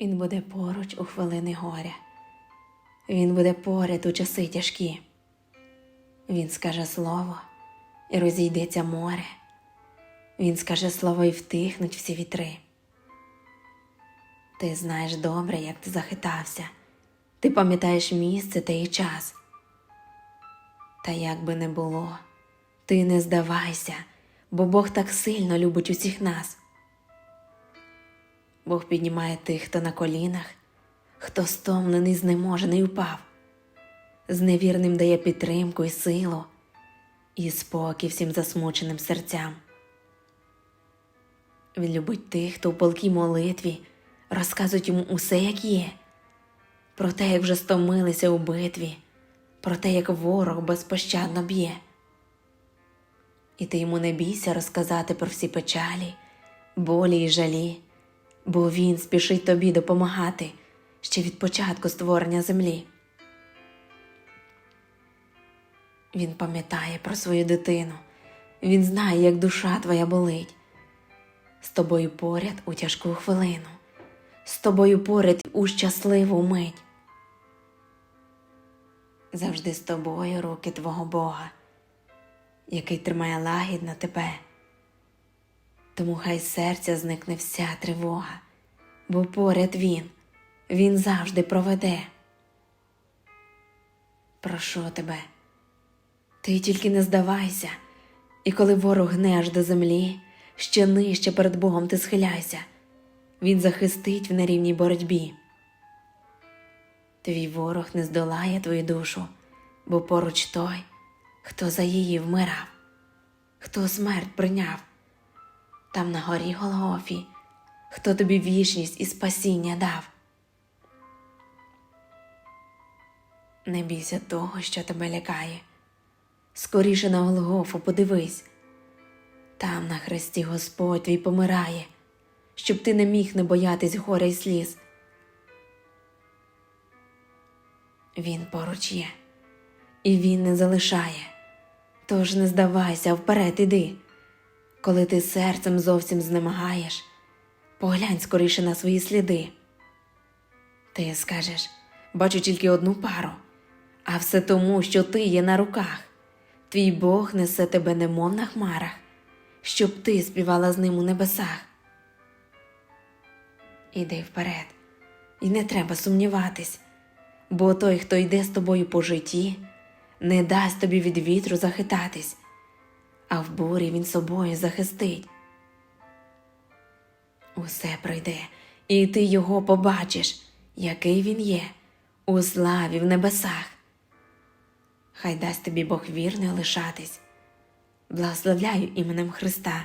Він буде поруч у хвилини горя. Він буде поряд у часи тяжкі. Він скаже слово і розійдеться море. Він скаже слово і втихнуть всі вітри. Ти знаєш добре, як ти захитався. Ти пам'ятаєш місце та і час. Та як би не було, ти не здавайся, бо Бог так сильно любить усіх нас. Бог піднімає тих, хто на колінах, хто стомлений, знеможений упав, з невірним дає підтримку і силу, і спокій всім засмученим серцям. Він любить тих, хто в полкій молитві розказують йому усе, як є, про те, як вже стомилися у битві, про те, як ворог безпощадно б'є. І ти йому не бійся розказати про всі печалі, болі і жалі, бо він спішить тобі допомагати ще від початку створення землі. Він пам'ятає про свою дитину, він знає, як душа твоя болить. З тобою поряд у тяжку хвилину, з тобою поряд у щасливу мить. Завжди з тобою руки твого Бога, який тримає лагідно тебе. Тому хай серця зникне вся тривога, бо поряд він, він завжди проведе. Прошу тебе, ти тільки не здавайся, і коли ворог гне аж до землі, ще нижче перед Богом ти схиляйся, Він захистить в нерівній боротьбі. Твій ворог не здолає твою душу, бо поруч той, хто за її вмирав, хто смерть прийняв, там на горі Голгофі, хто тобі вічність і спасіння дав. Не бійся того, що тебе лякає. Скоріше на Голгофу подивись. Там на хресті Господь твій помирає, щоб ти не міг не боятись горя й сліз. Він поруч є, і він не залишає. Тож не здавайся, вперед іди. Коли ти серцем зовсім знемагаєш, поглянь скоріше на свої сліди. Ти скажеш, бачу тільки одну пару, а все тому, що ти є на руках. Твій Бог несе тебе немов на хмарах, щоб ти співала з ним у небесах. Іди вперед, і не треба сумніватись, бо той, хто йде з тобою по житті, не дасть тобі від вітру захитатись, а в бурі він собою захистить. Усе пройде, і ти його побачиш, який він є, у славі в небесах. Хай дасть тобі Бог вірний лишатись. Благословляю іменем Христа.